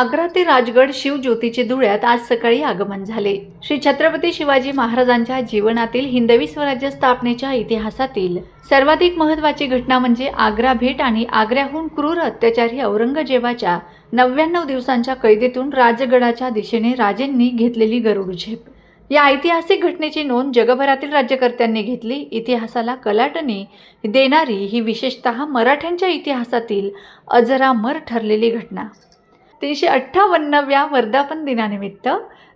आग्रा ते राजगड शिवज्योतीचे धुळ्यात आज सकाळी आगमन झाले. श्री छत्रपती शिवाजी महाराजांच्या जीवनातील हिंदवी स्वराज्य स्थापनेच्या इतिहासातील सर्वाधिक महत्त्वाची घटना म्हणजे आग्रा भेट आणि आग्र्याहून क्रूर अत्याचारी औरंगजेबाच्या नव्याण्णव दिवसांच्या कैदेतून राजगडाच्या दिशेने राजेंनी घेतलेली गरुड झेप या ऐतिहासिक घटनेची नोंद जगभरातील राज्यकर्त्यांनी घेतली. इतिहासाला कलाटणी देणारी ही विशेषतः मराठ्यांच्या इतिहासातील अजरामर ठरलेली घटना. तीनशे अठ्ठावन्नव्या वर्धापन दिनानिमित्त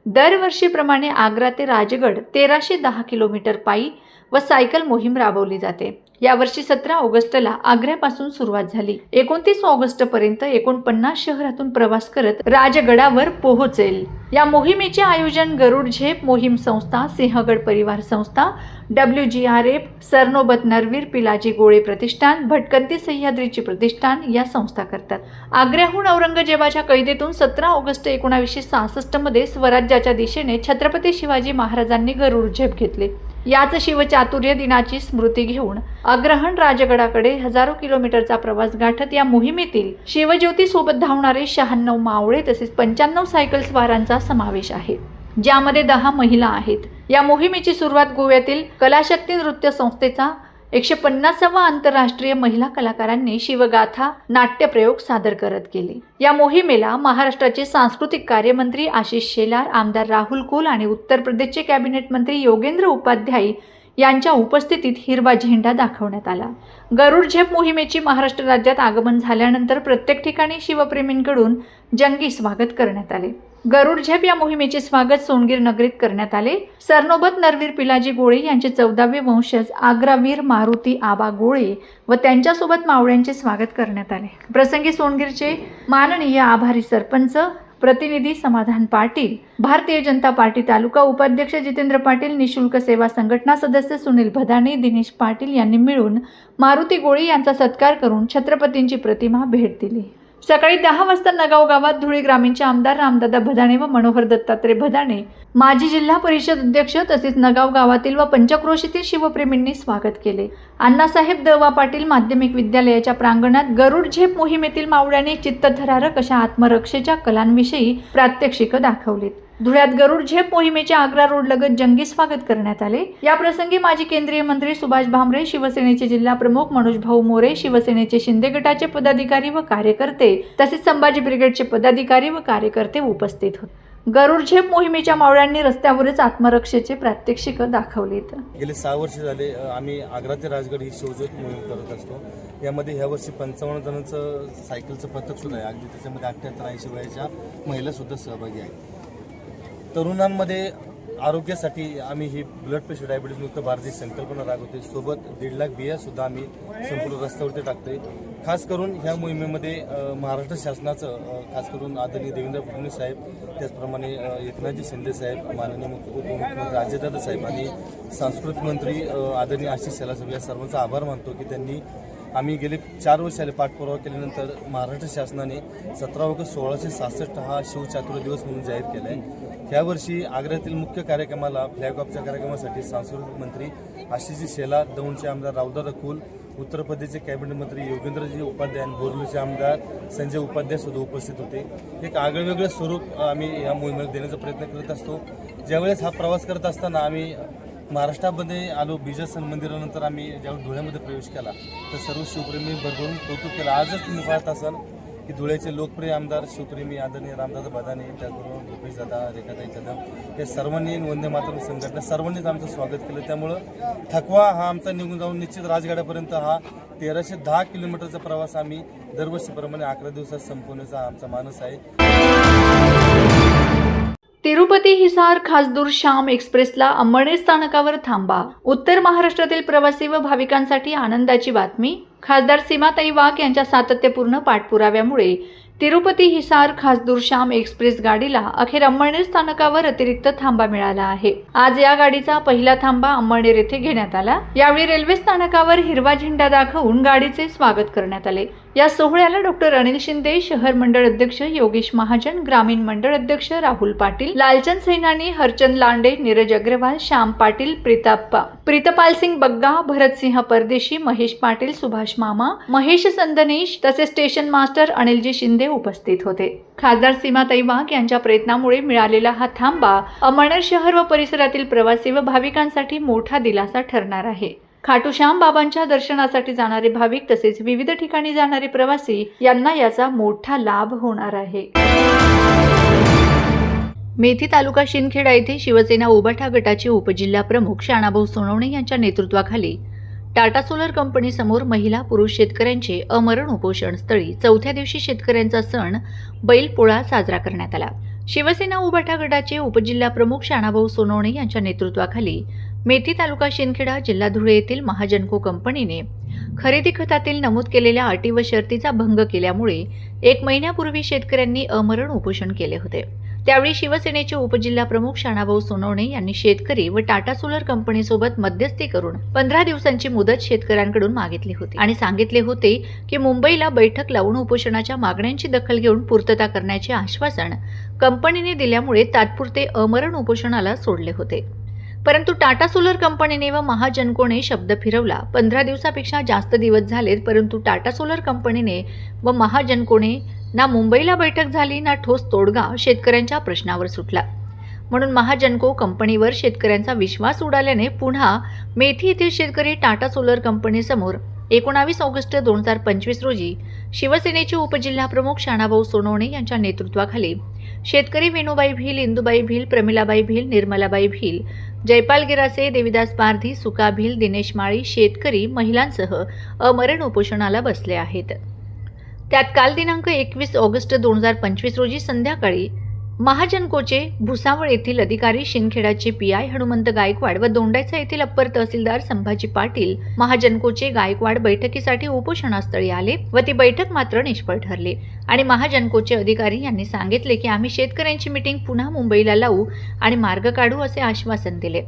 दरवर्षीप्रमाणे आग्रा ते राजगड तेराशे दहा किलोमीटर पायी व सायकल मोहीम राबवली जाते. यावर्षी सतरा ऑगस्टला आग्र्यापासून सुरुवात झाली. एकोणतीस ऑगस्टपर्यंत एकोणपन्नास शहरातून प्रवास करत राजगडावर पोहोचेल. या मोहिमेचे आयोजन गरुड झेप मोहीम संस्था सिंहगड परिवार संस्था W G R F Sarnobat Narveer Pilaji Gole प्रतिष्ठान भटकंती सह्याद्रीची प्रतिष्ठान या संस्था करतात. आग्र्याहून औरंगजेबाच्या कैदेतून सतरा ऑगस्ट एकोणावीसशे सहासष्टमध्ये स्वराज्याच्या दिशेने छत्रपती शिवाजी महाराजांनी गरुड झेप घेतले. याच शिवचातुर्य दिनाची स्मृती घेऊन अग्रहण राजगडाकडे हजारो किलोमीटरचा प्रवास गाठत या मोहिमेतील शिवज्योती सोबत धावणारे शहाण्णव मावळे तसेच पंच्याण्णव सायकल स्वारांचा समावेश आहे. ज्यामध्ये दहा महिला आहेत. या मोहिमेची सुरुवात गोव्यातील कलाशक्ती नृत्य संस्थेचा एकशे पन्नासावा आंतरराष्ट्रीय महिला कलाकारांनी शिवगाथा नाट्यप्रयोग सादर करत गेले या मोहिमेला महाराष्ट्राचे सांस्कृतिक कार्यमंत्री आशिष शेलार आमदार राहुल कुल आणि उत्तर प्रदेशचे कॅबिनेट मंत्री योगेंद्र उपाध्याय यांच्या उपस्थितीत हिरवा झेंडा दाखवण्यात आला. गरुड झेप मोहिमेची महाराष्ट्र राज्यात आगमन झाल्यानंतर प्रत्येक ठिकाणी शिवप्रेमींकडून जंगी स्वागत करण्यात आले. गरुड झेप या मोहिमेचे स्वागत सोनगीर नगरीत करण्यात आले. सरनोबत नरवीर पिलाजी गोळे यांचे चौदावे वंशज आग्रावीर मारुती आबा गोळे व त्यांच्यासोबत मावळ्यांचे स्वागत करण्यात आले. प्रसंगी सोनगीरचे माननीय आभारी सरपंच प्रतिनिधी समाधान पाटील भारतीय जनता पार्टी तालुका उपाध्यक्ष जितेंद्र पाटील निशुल्क सेवा संघटना सदस्य सुनील भदाणे दिनेश पाटील यांनी मिळून मारुती गोळे यांचा सत्कार करून छत्रपतींची प्रतिमा भेट दिली. सकाळी दहा वाजता नगाव गावात धुळे ग्रामीणचे आमदार रामदादा भदाणे व मनोहर दत्तात्रय भदाणे माजी जिल्हा परिषद अध्यक्ष तसेच नगाव गावातील व पंचक्रोशीतील शिवप्रेमींनी स्वागत केले. अण्णासाहेब दवा पाटील माध्यमिक विद्यालयाच्या प्रांगणात गरुड झेप मोहिमेतील मावळ्यांनी चित्तथरारक अशा आत्मरक्षेच्या कलांविषयी प्रात्यक्षिकं दाखवलीत. धुळ्यात गरुड झेप मोहिमेच्या आग्रा रोड लगत जंगी स्वागत करण्यात आले. या प्रसंगी माजी केंद्रीय मंत्री सुभाष भामरे शिवसेनेचे जिल्हा प्रमुख मनोज भाऊ मोरे शिवसेनेचे शिंदे गटाचे पदाधिकारी व कार्यकर्ते तसेच संभाजी ब्रिगेडचे पदाधिकारी व कार्यकर्ते उपस्थित होते. गरुड झेप मोहिमेच्या मावळ्यांनी रस्त्यावरच आत्मरक्षेचे प्रात्यक्षिक दाखवलीत गेले सहा वर्ष झाले आम्ही आग्रा ते राजगड ही शिवज्योत मोहीम करत असतो. यामध्ये ह्या वर्षी पंचावन्न जणांचं सायकलचं पथक सुद्धा आहे. अगदी त्याच्यामध्ये अठ्ठ्याहत्तर ऐंशी वयाच्या महिला सुद्धा सहभागी आहेत. तरुणांमध्ये आरोग्यासाठी आम्ही ही ब्लड प्रेशर डायबिटीज मुक्त भारतीय संकल्पना राबवते सोबत दीड लाख बिया सुद्धा आम्ही संपूर्ण रस्त्यावरती टाकतोय. खास करून ह्या मोहिमेमध्ये महाराष्ट्र शासनाचं खास करून आदरणीय देवेंद्र फडणवीस साहेब त्याचप्रमाणे एकनाथजी शिंदे साहेब माननीय मुख्य उपमुख्यमंत्री अजयदादा साहेब आणि सांस्कृतिक मंत्री आदरणीय आशिष शेला साहेब या सर्वांचा आभार मानतो की त्यांनी आम्ही गेले चार वर्ष पाठपुरावा केल्यानंतर महाराष्ट्र शासनाने सतरा ऑगस्ट सोळाशे सहासष्ट हा शिवचातुर्य दिवस म्हणून जाहीर केला आहे ह्यावर्षी आग्र्यातील मुख्य कार्यक्रमाला फ्लॅग ऑफच्या कार्यक्रमासाठी सांस्कृतिक मंत्री आशिषजी शेला दौंडचे आमदार रावदार कुल उत्तर प्रदेशचे कॅबिनेट मंत्री योगेंद्रजी उपाध्याय आणि बोरलीचे आमदार संजय उपाध्याय सुद्धा उपस्थित होते. एक आगळेवेगळं स्वरूप आम्ही या मोहिमेला देण्याचा प्रयत्न करत असतो. ज्यावेळेस हा प्रवास करत असताना आम्ही महाराष्ट्रामध्ये आलो बीजासन मंदिरानंतर आम्ही ज्यावेळी धुळ्यामध्ये प्रवेश केला तर सर्व शिवप्रेमी भरभरून कौतुक केलं. आजच तुम्ही पाहत असाल की धुळ्याचे लोकप्रिय आमदार शिवप्रेमी आदरणीय रामदादा बदाने त्याचबरोबर भूपेश दादा रेखाताई कदम या सर्वांनी वंदे मातरम संघटना सर्वांनीच आमचं स्वागत केलं. त्यामुळं थकवा हा आमचा निघून जाऊन निश्चित राजगडापर्यंत हा तेराशे दहा किलोमीटरचा प्रवास आम्ही दरवर्षीप्रमाणे अकरा दिवसात संपवण्याचा आमचा मानस आहे. तिरुपती हिसार खासदूर श्याम एक्सप्रेसला अंबणे स्थानकावर थांबा. उत्तर महाराष्ट्रातील प्रवासी व भाविकांसाठी आनंदाची बातमी. खासदार सीमाताई वाघ यांच्या सातत्यपूर्ण पाठपुराव्यामुळे तिरुपती हिसार खासदूर श्याम एक्सप्रेस गाडीला अखेर अंबळनेर स्थानकावर अतिरिक्त थांबा मिळाला आहे. आज या गाडीचा पहिला थांबा अंबळनेर येथे घेण्यात आला. यावेळी रेल्वे स्थानकावर हिरवा झेंडा दाखवून गाडीचे स्वागत करण्यात आले. या सोहळ्याला डॉक्टर अनिल शिंदे शहर मंडळ अध्यक्ष योगेश महाजन ग्रामीण मंडळ अध्यक्ष राहुल पाटील लालचंद सैनानी हरचंद लांडे नीरज अग्रवाल श्याम पाटील प्रीताप्पा प्रीतपाल सिंग बग्गा भरतसिंह परदेशी महेश पाटील सुभाष मामा महेश संदनेश तसेच स्टेशन मास्टर अनिलजी शिंदे उपस्थित होते. खासदार सीमाताई वाघ यांच्या प्रयत्नामुळे मिळालेला हा थांबा अमळनेर शहर व परिसरातील प्रवासी व भाविकांसाठी मोठा दिलासा ठरणार आहे. खाटूश्याम बाबांच्या दर्शनासाठी जाणारे भाविक तसेच विविध ठिकाणी जाणारे प्रवासी यांना याचा मोठा लाभ होणार आहे. मेथी तालुका शिंदखेडा येथे शिवसेना उबाठा गटाचे उपजिल्हा प्रमुख शाणाभाऊ सोनवणे यांच्या नेतृत्वाखाली टाटा सोलर कंपनीसमोर महिला पुरुष शेतकऱ्यांचे अमरण उपोषण स्थळी चौथ्या दिवशी शेतकऱ्यांचा सण बैलपोळा साजरा करण्यात आला. शिवसेना उबाठा गटाचे उपजिल्हा प्रमुख शाणाभाऊ सोनवणे यांच्या नेतृत्वाखाली मेथी तालुका शिंदखेडा जिल्हा धुळे येथील महाजनको कंपनीने खरेदी खतातील नमूद केलेल्या अटी व शर्तीचा भंग केल्यामुळे एक महिन्यापूर्वी शेतकऱ्यांनी अमरण उपोषण केले होते. त्यावेळी शिवसेनेचे उपजिल्हा प्रमुख शाणाभाऊ सोनवणे यांनी शेतकरी व टाटा सोलर कंपनीसोबत मध्यस्थी करून पंधरा दिवसांची मुदत शेतकऱ्यांकडून मागितली होती. आणि सांगितले होते की मुंबईला बैठक लावून उपोषणाच्या मागण्यांची दखल घेऊन पूर्तता करण्याचे आश्वासन कंपनीने दिल्यामुळे तात्पुरते अमरण उपोषणाला सोडले होते. परंतु टाटा सोलर कंपनीने व महाजनकोने शब्द फिरवला. पंधरा दिवसापेक्षा जास्त दिवस झालेत परंतु टाटा सोलर कंपनीने व महाजनकोने ना मुंबईला बैठक झाली ना ठोस तोडगा शेतकऱ्यांच्या प्रश्नावर सुटला. म्हणून महाजनको कंपनीवर शेतकऱ्यांचा विश्वास उडाल्याने पुन्हा मेथी येथील शेतकरी टाटा सोलर कंपनीसमोर एकोणावीस ऑगस्ट दोन हजार पंचवीस रोजी शिवसेनेचे उपजिल्हाप्रमुख शाणाभाऊ सोनवणे यांच्या नेतृत्वाखाली शेतकरी वेणूबाई भील इंदुबाई भील प्रमिलाबाई भील निर्मलाबाई भील जयपाल गिरासे देविदास पारधी सुका भील दिनेश माळी शेतकरी महिलांसह अमरण उपोषणाला बसले आहेत. त्यात काल दिनांक एकवीस ऑगस्ट दोन हजार पंचवीस रोजी संध्याकाळी महाजनकोचे भुसावळ येथील अधिकारी शिंदखेडाचे पी आय हनुमंत गायकवाड व दोंडायचा येथील अप्पर तहसीलदार संभाजी पाटील महाजनकोचे गायकवाड बैठकीसाठी उपोषणास्थळी आले व ती बैठक मात्र निष्फळ ठरली. आणि महाजनकोचे अधिकारी यांनी सांगितले की आम्ही शेतकऱ्यांची मिटिंग पुन्हा मुंबईला लावू आणि मार्ग काढू असे आश्वासन दिले.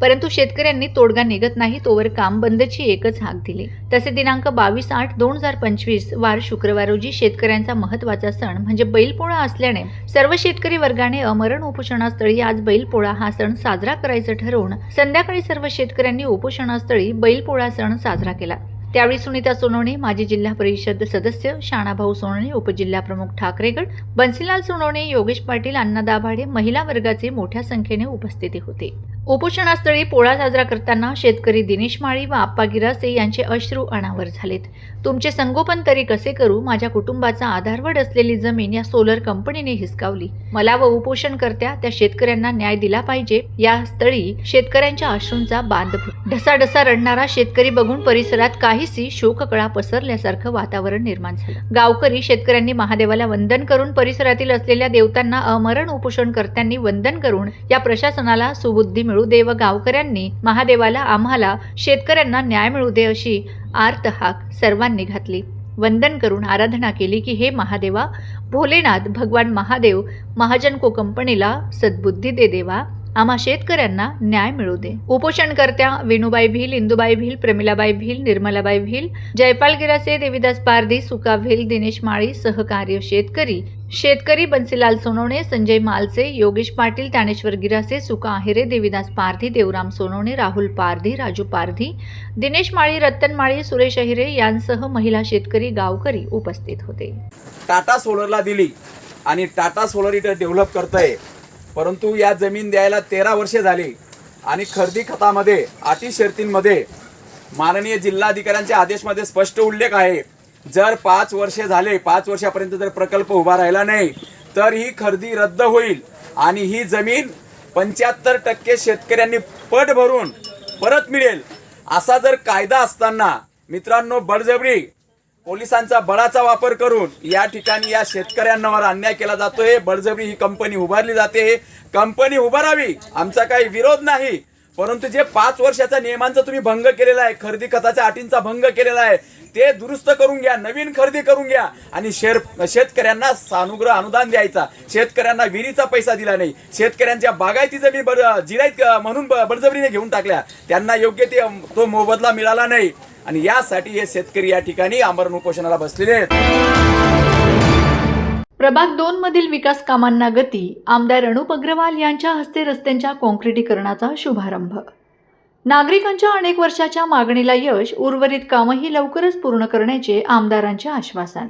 परंतु शेतकऱ्यांनी तोडगा निघत नाही तोवर काम बंदची एकच हाक दिली. तसे दिनांक बावीस आठ दोन हजार पंचवीस वार शुक्रवार रोजी शेतकऱ्यांचा महत्त्वाचा सण म्हणजे बैलपोळा असल्याने सर्व शेतकरी वर्गाने अमरण उपोषणास्थळी आज बैलपोळा हा सण साजरा करायचं ठरवून संध्याकाळी सर्व शेतकऱ्यांनी उपोषणास्थळी बैलपोळा सण साजरा केला. त्यावेळी सुनीता सोनवणे माजी जिल्हा परिषद सदस्य शाणाभाऊ सोनवणे उपजिल्हा प्रमुख ठाकरेगड बन्सीलाल सोनवणे योगेश पाटील अण्णा दाभाडे महिला वर्गाचे मोठ्या संख्येने उपस्थिती होते. उपोषणास्थळी पोळा साजरा करताना शेतकरी दिनेश माळी व आप्पा गिरासे यांचे अश्रू अनावर झालेत. तुमचे संगोपन तरी कसे करू? माझ्या कुटुंबाचा आधारवड असलेली जमीन या सोलर कंपनीने हिसकावली. मला व उपोषणकर्त्या त्या शेतकऱ्यांना न्याय दिला पाहिजे. या स्थळी शेतकऱ्यांच्या अश्रूंचा बांध ढसाढसा रडणारा शेतकरी बघून परिसरात काहीशी शोककळा पसरल्यासारखं वातावरण निर्माण झालं. गावकरी शेतकऱ्यांनी महादेवाला वंदन करून परिसरातील असलेल्या देवतांना अमरण उपोषणकर्त्यांनी वंदन करून या प्रशासनाला सुबुद्धी मिळू दे व गावकऱ्यांनी महादेवाला आम्हाला शेतकऱ्यांना न्याय मिळू दे अशी आर्त हाक सर्वांनी घातली. वंदन करून आराधना केली की हे महादेवा भोलेनाथ भगवान महादेव महाजनको कंपनीला सद्बुद्धी दे देवा आम्हा शेतकऱ्यांना न्याय मिळू दे उपोषणकर्त्या वेणुबाई भील इंदुबाई भील प्रमिलाबाई भील निर्मलाबाई भील जयपाल गिरासे देविदास पारधी सुका भील दिनेश माळी सहकार्य शेतकरी शेतकरी बन्सीलाल सोनवणे संजय मालसे योगेश पाटील ज्ञानेश्वर गिरासे सुका आहिरे देविदास पारधी देवराम सोनवणे राहुल पारधी राजू पारधी दिनेश माळी रत्तन माळी सुरेश अहिरे यांसह महिला शेतकरी गावकरी उपस्थित होते. टाटा सोलरला दिली आणि टाटा सोलर इथं डेव्हलप करतंय. परंतु या जमीन द्यायला तेरा वर्षे झाली आणि खरेदी खतामध्ये अटी शर्तींमध्ये माननीय जिल्हाधिकाऱ्यांच्या आदेशमध्ये स्पष्ट उल्लेख आहे. जर पाच वर्षे झाले पाच वर्षापर्यंत जर प्रकल्प उभा राहिला नाही तर ही खरेदी रद्द होईल. आणि ही जमीन पंच्याहत्तर टक्के शेतकऱ्यांनी पट भरून परत मिळेल. असा जर कायदा असताना मित्रांनो बळजबरी पोलिसांचा बळाचा वापर करून या ठिकाणी या शेतकऱ्यांवर अन्याय केला जातोय. बळजबरी ही कंपनी उभारली जाते. कंपनी उभारावी आमचा काही विरोध नाही. परंतु जे पाच वर्षाच्या नियमांचा तुम्ही भंग केलेला आहे खरेदी खताच्या अटींचा भंग केलेला आहे ते दुरुस्त करून घ्या नवीन खरेदी करून घ्या. आणि शेर शेतकऱ्यांना सानुग्रह अनुदान द्यायचा. शेतकऱ्यांना विहिरीचा पैसा दिला नाही. शेतकऱ्यांच्या बागायती जमीन बर जिरायत म्हणून बळजबरीने घेऊन टाकल्या. त्यांना योग्य ते तो मोबदला मिळाला नाही. आणि यासाठी हे शेतकरी या ठिकाणी आमरण उपोषणाला बसलेले आहेत. प्रभाग दोन मधील विकास कामांना गती आमदार अनुप अग्रवाल यांच्या हस्ते रस्त्यांच्या काँक्रिटीकरणाचा शुभारंभ. नागरिकांच्या अनेक वर्षाच्या मागणीला यश उर्वरित कामही लवकरच पूर्ण करण्याचे आमदारांचे आश्वासन.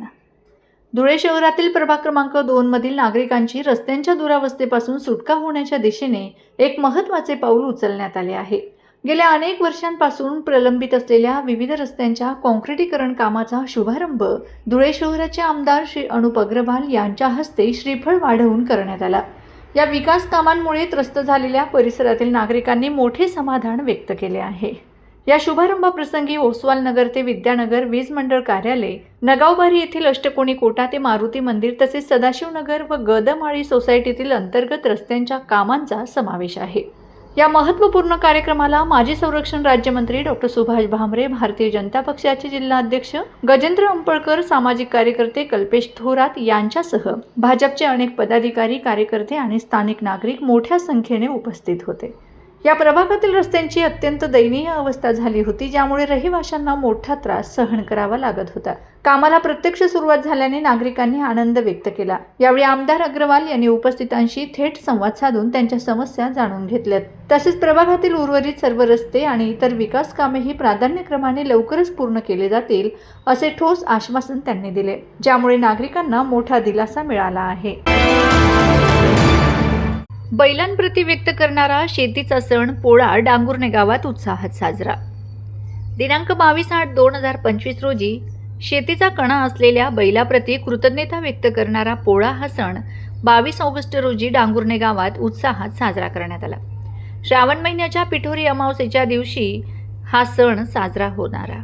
धुळे शहरातील प्रभाग क्रमांक दोन मधील नागरिकांची रस्त्यांच्या दुरावस्थेपासून सुटका होण्याच्या दिशेने एक महत्त्वाचे पाऊल उचलण्यात आले आहे. गेल्या अनेक वर्षांपासून प्रलंबित असलेल्या विविध रस्त्यांच्या काँक्रिटीकरण कामाचा शुभारंभ धुळे शहराचे आमदार श्री अनुप अग्रवाल यांच्या हस्ते श्रीफळ वाढवून करण्यात आला. या विकास कामांमुळे त्रस्त झालेल्या परिसरातील नागरिकांनी मोठे समाधान व्यक्त केले आहे. या शुभारंभाप्रसंगी ओसवाल नगर ते विद्यानगर वीज मंडळ कार्यालय नगावबारी येथील अष्टकोणी कोटा ते मारुती मंदिर तसेच सदाशिवनगर व गदमाळी सोसायटीतील अंतर्गत रस्त्यांच्या कामांचा समावेश आहे. या महत्त्वपूर्ण कार्यक्रमाला माजी संरक्षण राज्यमंत्री डॉक्टर सुभाष भामरे भारतीय जनता पक्षाचे जिल्हाध्यक्ष गजेंद्र अंपळकर सामाजिक कार्यकर्ते कल्पेश थोरात यांच्यासह भाजपचे अनेक पदाधिकारी कार्यकर्ते आणि स्थानिक नागरिक मोठ्या संख्येने उपस्थित होते. या प्रभागातील रस्त्यांची अत्यंत दयनीय अवस्था झाली होती ज्यामुळे रहिवाशांना मोठा त्रास सहन करावा लागत होता. कामाला प्रत्यक्ष सुरुवात झाल्याने नागरिकांनी आनंद व्यक्त केला. यावेळी आमदार अग्रवाल यांनी उपस्थितांशी थेट संवाद साधून त्यांच्या समस्या जाणून घेतल्यात. तसेच प्रभागातील उर्वरित सर्व रस्ते आणि इतर विकास कामेही प्राधान्यक्रमाने लवकरच पूर्ण केले जातील असे ठोस आश्वासन त्यांनी दिले ज्यामुळे नागरिकांना मोठा दिलासा मिळाला आहे. बैलांप्रती व्यक्त करणारा शेतीचा सण पोळा डांगुर्णे गावात उत्साहात साजरा. दिनांक बावीस आठ दोन हजार पंचवीस रोजी शेतीचा कणा असलेल्या बैलाप्रती कृतज्ञता व्यक्त करणारा पोळा हा सण बावीस ऑगस्ट रोजी डांगुर्णे गावात उत्साहात साजरा करण्यात आला. श्रावण महिन्याच्या पिठोरी अमावस्येच्या दिवशी हा सण साजरा होणारा.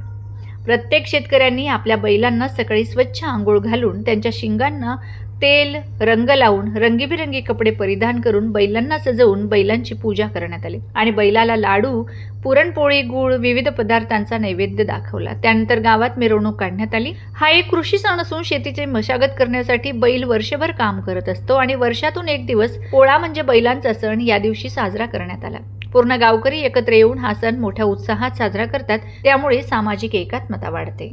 प्रत्येक शेतकऱ्यांनी आपल्या बैलांना सकाळी स्वच्छ आंघोळ घालून त्यांच्या शिंगांना तेल रंग लावून रंगीबिरंगी कपडे परिधान करून बैलांना सजवून बैलांची पूजा करण्यात आली. आणि बैलाला लाडू पुरणपोळी गुळ विविध पदार्थांचा नैवेद्य दाखवला. त्यानंतर गावात मिरवणूक काढण्यात आली. हा एक कृषी सण असून शेतीची मशागत करण्यासाठी बैल वर्षभर काम करत असतो आणि वर्षातून एक दिवस पोळा म्हणजे बैलांचा सण या दिवशी साजरा करण्यात आला. पूर्ण गावकरी एकत्र येऊन हा सण मोठ्या उत्साहात साजरा करतात. त्यामुळे सामाजिक एकात्मता वाढते.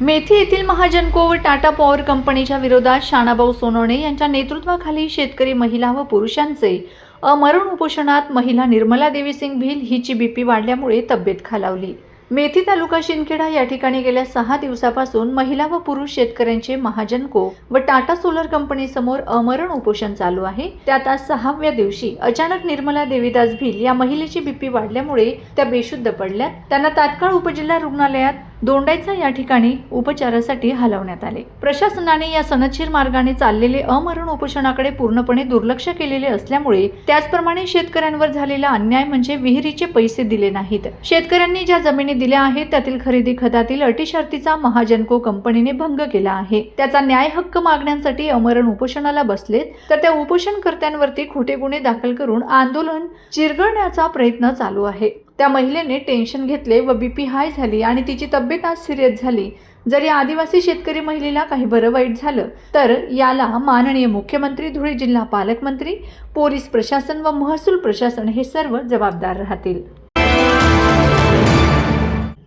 मेथी येथील महाजनको व टाटा पॉवर कंपनीच्या विरोधात शाणाभाऊ सोनवणे यांच्या नेतृत्वाखाली शेतकरी महिला व पुरुषांचे अमरण उपोषणात महिला निर्मला देवी सिंग भिल हिची बीपी वाढल्यामुळे तब्येत खालावली. मेथी तालुका शिंदखेडा या ठिकाणी गेल्या सहा दिवसापासून महिला व पुरुष शेतकऱ्यांचे महाजनको व टाटा सोलर कंपनीसमोर अमरण उपोषण चालू आहे. त्यात आज सहाव्या दिवशी अचानक निर्मला देवीदास भिल या महिलेची बीपी वाढल्यामुळे त्या बेशुद्ध पडल्यात. त्यांना तात्काळ उपजिल्हा रुग्णालयात दोंडाईचा या ठिकाणी उपचारासाठी हलवण्यात आले. प्रशासनाने या सनदशीर मार्गाने चाललेले अमरण उपोषणाकडे पूर्णपणे दुर्लक्ष केलेले असल्यामुळे त्याचप्रमाणे शेतकऱ्यांवर झालेला अन्याय म्हणजे विहिरीचे पैसे दिले नाहीत. शेतकऱ्यांनी ज्या जमिनी दिल्या आहेत त्यातील खरेदी खतातील अटी शर्तीचा महाजनको कंपनीने भंग केला आहे. त्याचा न्याय हक्क मागण्यांसाठी अमरण उपोषणाला बसलेत तर त्या उपोषणकर्त्यांवरती खोटे गुन्हे दाखल करून आंदोलन चिरगळण्याचा प्रयत्न चालू आहे. त्या महिलेने टेन्शन घेतले व बी पी हाय झाली आणि तिची तब्येत आज सिरियस झाली. जर या आदिवासी शेतकरी महिलेला काही बरं वाईट झालं तर याला माननीय मुख्यमंत्री धुळे जिल्हा पालकमंत्री पोलीस प्रशासन व महसूल प्रशासन हे सर्व जबाबदार राहतील.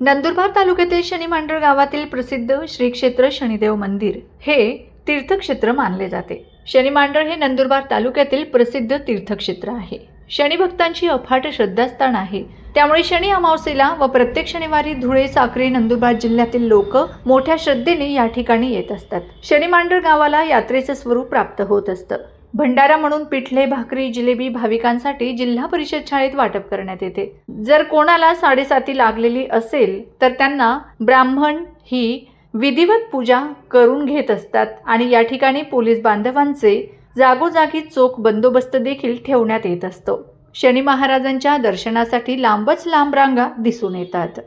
नंदुरबार तालुक्यातील शनी मांडळ गावातील प्रसिद्ध श्री क्षेत्र शनिदेव मंदिर हे तीर्थक्षेत्र मानले जाते. शनी मांडळ हे नंदुरबार तालुक्यातील प्रसिद्ध तीर्थक्षेत्र आहे. शनिभक्तांची अफाट श्रद्धास्थान आहे. त्यामुळे शनी अमावस्येला व प्रत्येक शनिवारी धुळे साक्री नंदुरबार जिल्ह्यातील लोक मोठ्या श्रद्धेने या ठिकाणी येत असतात. शनी मांडळ गावाला यात्रेचं स्वरूप प्राप्त होत असतं. भंडारा म्हणून पिठले भाकरी जिलेबी भाविकांसाठी जिल्हा परिषद शाळेत वाटप करण्यात येते. जर कोणाला साडेसाती लागलेली असेल तर त्यांना ब्राह्मण ही विधिवत पूजा करून घेत असतात आणि या ठिकाणी पोलीस बांधवांचे जागोजागी चोख बंदोबस्त देखील ठेवण्यात येत असतो. शनी महाराजांच्या दर्शनासाठी लांबच लांब रांगा दिसून येतात.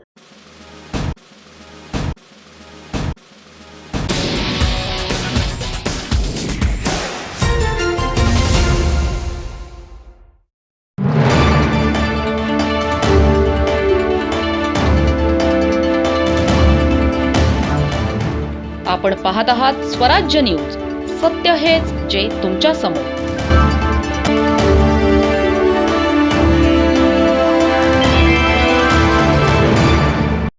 आपण पाहत आहात स्वराज्य न्यूज. सत्य हेच जे तुमच्यासमोर